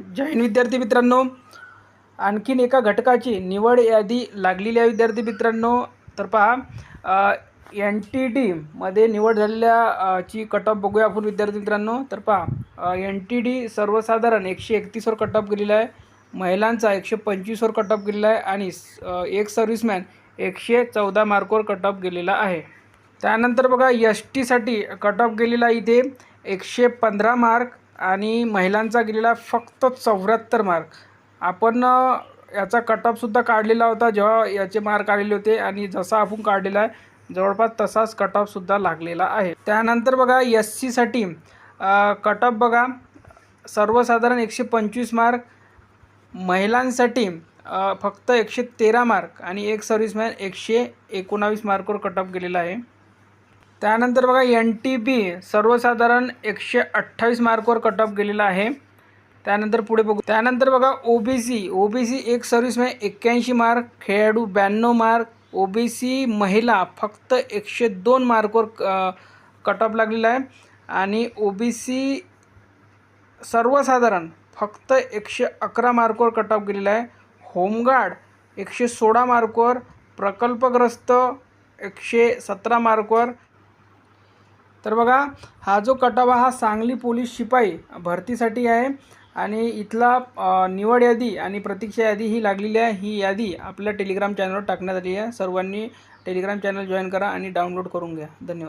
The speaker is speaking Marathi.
जैन विद्यार्थी मित्रांनो. आणखीन एका घटकाची निवड यादी लागलेली आहे विद्यार्थी मित्रांनो. तर पहा एन टी डीमध्ये निवड झालेल्या ची कट ऑफ बघूया आपण विद्यार्थी मित्रांनो. तर पहा एन टी डी सर्वसाधारण एकशे एकतीसवर कट ऑफ गेलेला आहे. महिलांचा एकशे पंचवीसवर कट ऑफ गेलेला आहे आणि स- एक सर्व्हिसमॅन एकशे चौदा मार्कवर कट ऑफ गेलेला आहे. त्यानंतर बघा एस टीसाठी कट ऑफ गेलेला इथे एकशे पंधरा मार्क आणि महिलांचा गेलेला फक्त चौऱ्याहत्तर मार्क आपण याचा कट ऑफसुद्धा काढलेला होता जेव्हा याचे मार्क आलेले होते आणि जसा आपण काढलेला आहे जवळपास तसाच कट ऑफसुद्धा लागलेला आहे. त्यानंतर बघा एस सीसाठी कट ऑफ बघा सर्वसाधारण एकशे पंचवीस मार्क महिलांसाठी फक्त एकशे तेरा मार्क आणि एक सर्व्हिसमॅन एकशे एकोणावीस मार्कवर कट ऑफ गेलेला आहे. त्यानंतर बघा एन टी बी सर्वसाधारण एकशे अठ्ठावीस मार्कवर कट ऑफ गेलेला आहे. त्यानंतर पुढे बघू. त्यानंतर बघा O B C O B C एक सर्व्हिसमॅन एक्क्याऐंशी मार्क खेळाडू ब्याण्णव मार्क. ओ बी सी महिला फक्त एकशे दोन मार्कवर कट ऑफ लागलेला आहे. आणि ओ बी सी सर्वसाधारण फक्त एकशे अकरा मार्कवर कट ऑफ गेलेला आहे. होमगार्ड एकशे सोळा मार्कवर प्रकल्पग्रस्त एकशे सतरा मार्कवर तर बघा हा जो कटावा हा सांगली पोलीस शिपाई भरतीसाठी आहे आणि इथला निवड यादी आणि प्रतीक्षा यादी ही लागलेली आहे. ही यादी आपल्या टेलिग्राम चॅनलवर टाकण्यात आली आहे. सर्वांनी टेलिग्राम चॅनल जॉईन करा आणि डाउनलोड करून घ्या. धन्यवाद.